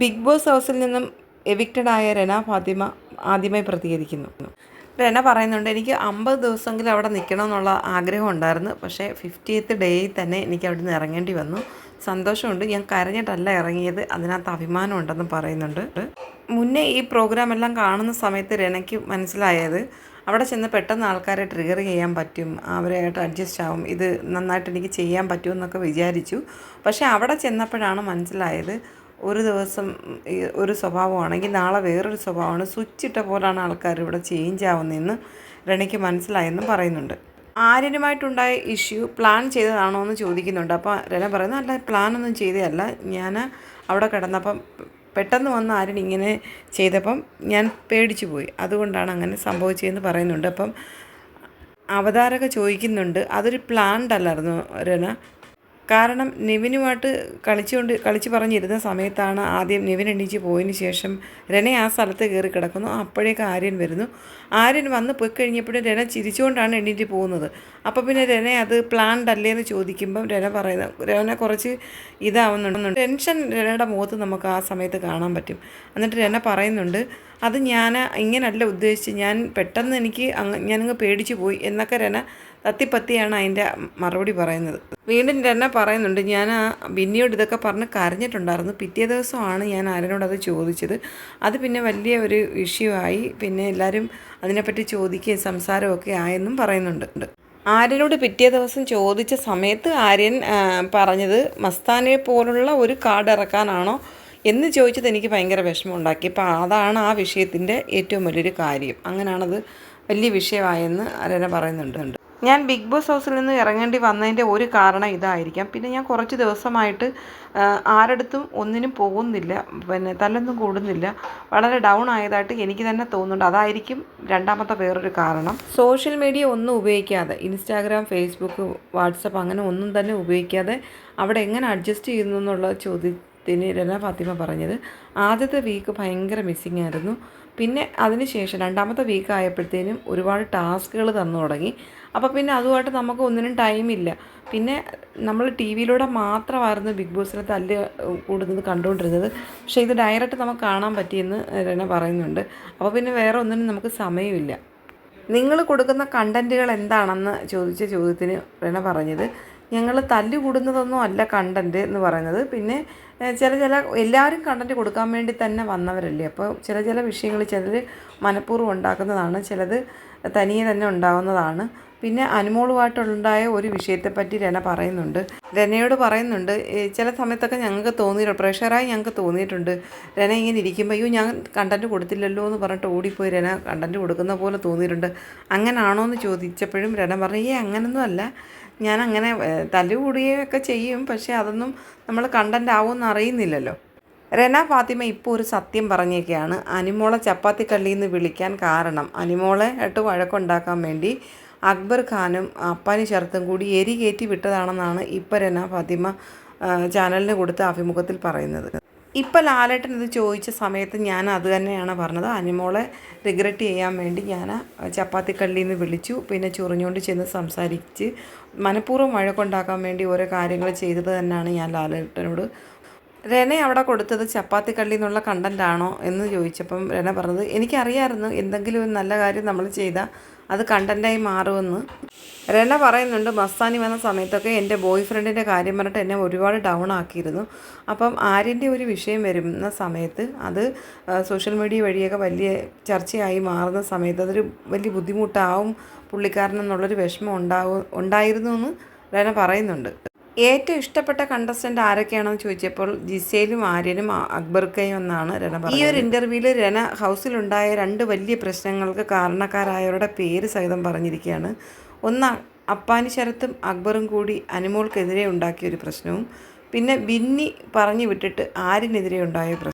Big boss ഹൗസിൽ നിന്നും എവിക്റ്റഡായ രന ഫാത്തിമ ആദ്യമായി പ്രതികരിക്കുന്നു. രന പറയുന്നുണ്ട് എനിക്ക് അമ്പത് ദിവസമെങ്കിലും അവിടെ നിൽക്കണമെന്നുള്ള ആഗ്രഹം ഉണ്ടായിരുന്നു. പക്ഷേ ഫിഫ്റ്റിയത്ത് ഡേയിൽ തന്നെ എനിക്ക് അവിടെ നിന്ന് ഇറങ്ങേണ്ടി വന്നു. സന്തോഷമുണ്ട്. ഞാൻ കരഞ്ഞിട്ടല്ല ഇറങ്ങിയത്. അതിനകത്ത് അഭിമാനം ഉണ്ടെന്ന് പറയുന്നുണ്ട്. മുന്നേ ഈ പ്രോഗ്രാം എല്ലാം കാണുന്ന സമയത്ത് രനയ്ക്ക് മനസ്സിലായത് അവിടെ ചെന്ന് പെട്ടെന്ന് ആൾക്കാരെ ട്രിഗർ ചെയ്യാൻ പറ്റും. അവരായിട്ട് അഡ്ജസ്റ്റ് ആവും. ഇത് നന്നായിട്ട് എനിക്ക് ചെയ്യാൻ പറ്റുമെന്നൊക്കെ വിചാരിച്ചു. പക്ഷേ അവിടെ ചെന്നപ്പോഴാണ് മനസ്സിലായത് ഒരു ദിവസം ഒരു സ്വഭാവമാണെങ്കിൽ നാളെ വേറൊരു സ്വഭാവമാണ്. സ്വിച്ച് ഇട്ട പോലാണ് ആൾക്കാർ ഇവിടെ ചേഞ്ച് ആവുന്നതെന്ന് രണിക്ക് മനസ്സിലായെന്നും പറയുന്നുണ്ട്. ആര്യനുമായിട്ടുണ്ടായ ഇഷ്യൂ പ്ലാൻ ചെയ്തതാണോ എന്ന് ചോദിക്കുന്നുണ്ട്. അപ്പോൾ രന പറയുന്നത് അല്ല പ്ലാനൊന്നും ചെയ്തതല്ല. ഞാൻ അവിടെ കിടന്നപ്പം പെട്ടെന്ന് വന്ന് ആര്യൻ ഇങ്ങനെ ചെയ്തപ്പം ഞാൻ പേടിച്ചു പോയി. അതുകൊണ്ടാണ് അങ്ങനെ സംഭവിച്ചതെന്ന് പറയുന്നുണ്ട്. അപ്പം അവതാരക ചോദിക്കുന്നുണ്ട് അതൊരു പ്ലാൻഡ് അല്ലായിരുന്നു രന? കാരണം നിവിനുമായിട്ട് കളിച്ചുകൊണ്ട് കളിച്ച് പറഞ്ഞിരുന്ന സമയത്താണ് ആദ്യം നിവിൻ എണീച്ച് പോയതിന് ശേഷം രനെ ആ സ്ഥലത്ത് കയറി കിടക്കുന്നു. അപ്പോഴേക്ക് ആര്യൻ വരുന്നു. ആര്യൻ വന്ന് പോയി കഴിഞ്ഞപ്പോഴും രന ചിരിച്ചുകൊണ്ടാണ് എണീറ്റ് പോകുന്നത്. അപ്പോൾ പിന്നെ രനെ അത് പ്ലാൻഡ് അല്ലേ എന്ന് ചോദിക്കുമ്പം രന പറയുന്നത് രവനെ കുറച്ച് ഇതാവുന്നുണ്ട്. ടെൻഷൻ രനയുടെ മുഖത്ത് നമുക്ക് ആ സമയത്ത് കാണാൻ പറ്റും. എന്നിട്ട് രന പറയുന്നുണ്ട് അത് ഞാൻ ഇങ്ങനല്ല ഉദ്ദേശിച്ച് ഞാൻ പെട്ടെന്ന് എനിക്ക് അങ്ങ് ഞാനങ്ങ് പേടിച്ചു പോയി എന്നൊക്കെ രന തത്തിപ്പത്തിയാണ് അതിന്റെ മറുപടി പറയുന്നത്. വീണ്ടും രന പറയുന്നുണ്ട് ഞാൻ ബിന്നിയോട് ഇതൊക്കെ പറഞ്ഞ് കരഞ്ഞിട്ടുണ്ടായിരുന്നു. പിറ്റേ ദിവസമാണ് ഞാൻ ആരനോട് അത് ചോദിച്ചത്. അത് പിന്നെ വലിയ ഒരു ഇഷ്യൂ ആയി. പിന്നെ എല്ലാവരും അതിനെപ്പറ്റി ചോദിക്കുകയും സംസാരമൊക്കെ ആയെന്നും പറയുന്നുണ്ട്. ആര്യനോട് പിറ്റേ ദിവസം ചോദിച്ച സമയത്ത് ആര്യൻ പറഞ്ഞത് മസ്താനെ പോലുള്ള ഒരു കാർഡ് ഇറക്കാനാണോ എന്ന് ചോദിച്ചത് എനിക്ക് ഭയങ്കര വിഷമം ഉണ്ടാക്കി അപ്പോൾ അതാണ് ആ വിഷയത്തിന്റെ ഏറ്റവും വലിയൊരു കാര്യം. അങ്ങനെയാണത് വലിയ വിഷയമായെന്ന് അരന പറയുന്നുണ്ട്. ഞാൻ ബിഗ് ബോസ് ഹൗസിൽ നിന്ന് ഇറങ്ങേണ്ടി വന്നതിന്റെ ഒരു കാരണം ഇതായിരിക്കാം. പിന്നെ ഞാൻ കുറച്ച് ദിവസമായിട്ട് ആരടുത്തും ഒന്നിനും പോകുന്നില്ല. പിന്നെ തല്ലൊന്നും കൂടുന്നില്ല. വളരെ ഡൗൺ ആയതായിട്ട് എനിക്ക് തന്നെ തോന്നുന്നുണ്ട്. അതായിരിക്കും രണ്ടാമത്തെ വേറൊരു കാരണം. സോഷ്യൽ മീഡിയ ഒന്നും ഉപയോഗിക്കാതെ ഇൻസ്റ്റാഗ്രാം ഫേസ്ബുക്ക് വാട്സപ്പ് അങ്ങനെ ഒന്നും തന്നെ ഉപയോഗിക്കാതെ അവിടെ എങ്ങനെ അഡ്ജസ്റ്റ് ചെയ്യുന്നു എന്നുള്ള ചോദ്യത്തിന് രന ഫാത്തിമ പറഞ്ഞത്. ആദ്യത്തെ വീക്ക് ഭയങ്കര മിസ്സിങ് ആയിരുന്നു. പിന്നെ അതിനുശേഷം രണ്ടാമത്തെ വീക്ക് ആയപ്പോഴത്തേനും ഒരുപാട് ടാസ്കുകൾ തന്നു തുടങ്ങി. അപ്പോൾ പിന്നെ അതുമായിട്ട് നമുക്ക് ഒന്നിനും ടൈമില്ല പിന്നെ നമ്മൾ ടി വിയിലൂടെ മാത്രമായിരുന്നു ബിഗ് ബോസിനെ തല്ല് കൂടുന്നത് കണ്ടുകൊണ്ടിരുന്നത്. പക്ഷേ ഇത് ഡയറക്റ്റ് നമുക്ക് കാണാൻ പറ്റിയെന്ന് രന പറയുന്നുണ്ട്. അപ്പോൾ പിന്നെ വേറെ ഒന്നിനും നമുക്ക് സമയമില്ല. നിങ്ങൾ കൊടുക്കുന്ന കണ്ടന്റുകൾ എന്താണെന്ന് ചോദിച്ച ചോദ്യത്തിന് രണ പറഞ്ഞത്. ഞങ്ങൾ തല്ലുകൂടുന്നതൊന്നും അല്ല കണ്ടന്റ് എന്ന് പറയുന്നത്. പിന്നെ ചില ചില എല്ലാവരും കണ്ടന്റ് കൊടുക്കാൻ വേണ്ടി തന്നെ വന്നവരല്ലേ? അപ്പോൾ ചില ചില വിഷയങ്ങൾ ചിലർ മനഃപൂർവം ഉണ്ടാക്കുന്നതാണ് ചിലത് തനിയെ തന്നെ ഉണ്ടാകുന്നതാണ് പിന്നെ അനുമോളുമായിട്ടുണ്ടായ ഒരു വിഷയത്തെപ്പറ്റി രന പറയുന്നുണ്ട്. രനയോട് പറയുന്നുണ്ട് ചില സമയത്തൊക്കെ ഞങ്ങൾക്ക് തോന്നിയിട്ടുണ്ട് പ്രഷറായി ഞങ്ങൾക്ക് തോന്നിയിട്ടുണ്ട്. രന ഇങ്ങനെ ഇരിക്കുമ്പോൾ അയ്യോ ഞാൻ കണ്ടന്റ് കൊടുത്തില്ലല്ലോ എന്ന് പറഞ്ഞിട്ട് ഓടിപ്പോയി രന കണ്ടന്റ് കൊടുക്കുന്ന പോലെ തോന്നിയിട്ടുണ്ട്. അങ്ങനാണോ എന്ന് ചോദിച്ചപ്പോഴും രന പറഞ്ഞു ഏ അങ്ങനൊന്നും അല്ല. ഞാൻ അങ്ങനെ തല്ലുകൂടുകയൊക്കെ ചെയ്യും പക്ഷേ അതൊന്നും നമ്മൾ കണ്ടന്റ് ആവുമെന്ന് അറിയുന്നില്ലല്ലോ. റെന ഫാത്തിമ ഇപ്പോൾ ഒരു സത്യം പറഞ്ഞേക്കാണ്. അനിമോളെ ചപ്പാത്തിക്കള്ളിയിൽ നിന്ന് വിളിക്കാൻ കാരണം. അനിമോളെ ആയിട്ട് വഴക്കുണ്ടാക്കാൻ വേണ്ടി അക്ബർ ഖാനും അപ്പാനി ശരത്തും കൂടി എരി കയറ്റി വിട്ടതാണെന്നാണ് ഇപ്പോൾ രന ഫാത്തിമ ചാനലിന് കൊടുത്ത അഭിമുഖത്തിൽ പറയുന്നത്. ഇപ്പം ലാലേട്ടൻ ഇത് ചോദിച്ച സമയത്ത് ഞാൻ അത് തന്നെയാണ് പറഞ്ഞത്. അനിമോളെ റിഗ്രറ്റ് ചെയ്യാൻ വേണ്ടി ഞാൻ ചപ്പാത്തിക്കള്ളിയിൽ നിന്ന് വിളിച്ചു. പിന്നെ ചൊറിഞ്ഞുകൊണ്ട് ചെന്ന് സംസാരിച്ച് മനഃപൂർവം വഴക്കുണ്ടാക്കാൻ വേണ്ടി ഓരോ കാര്യങ്ങൾ ചെയ്തത് തന്നെയാണ് ഞാൻ ലാലേട്ടനോട്. രന അവിടെ കൊടുത്തത് ചപ്പാത്തിക്കള്ളി എന്നുള്ള കണ്ടന്റ് ആണോ? എന്ന് ചോദിച്ചപ്പം രന പറഞ്ഞത് എനിക്കറിയാമായിരുന്നു എന്തെങ്കിലും ഒരു നല്ല കാര്യം നമ്മൾ ചെയ്താൽ അത് കണ്ടന്റായി മാറുമെന്ന്. രണ പറയുന്നുണ്ട് മസ്താനി വന്ന സമയത്തൊക്കെ എന്റെ ബോയ് ഫ്രണ്ടിന്റെ കാര്യം പറഞ്ഞിട്ട് എന്നെ ഒരുപാട് ഡൗൺ ആക്കിയിരുന്നു. അപ്പം ആര്യന്റെ ഒരു വിഷയം വരുന്ന സമയത്ത് അത് സോഷ്യൽ മീഡിയ വഴിയൊക്കെ വലിയ ചർച്ചയായി മാറുന്ന സമയത്ത് അതൊരു വലിയ ബുദ്ധിമുട്ടാവും പുള്ളിക്കാരനെന്നുള്ളൊരു വിഷമം ഉണ്ടാവും ഉണ്ടായിരുന്നു എന്ന് രണ പറയുന്നുണ്ട്. ഏറ്റവും ഇഷ്ടപ്പെട്ട കണ്ടസ്റ്റന്റ് ആരൊക്കെയാണെന്ന് ചോദിച്ചപ്പോൾ ജിസേലും ആര്യനും അക്ബർക്കയും എന്നാണ് രന ഈ ഒരു ഇന്റർവ്യൂവിൽ രന ഹൗസിലുണ്ടായ രണ്ട് വലിയ പ്രശ്നങ്ങൾക്ക് കാരണക്കാരായവരുടെ പേര് സഹിതം പറഞ്ഞിരിക്കുകയാണ്. ഒന്ന് അപ്പാനി ശരത്തും അക്ബറും കൂടി അനുമോൾക്കെതിരെ ഉണ്ടാക്കിയ ഒരു പ്രശ്നവും. പിന്നെ ബിന്നി പറഞ്ഞു വിട്ടിട്ട് ആരിനെതിരെ ഉണ്ടായ പ്രശ്നം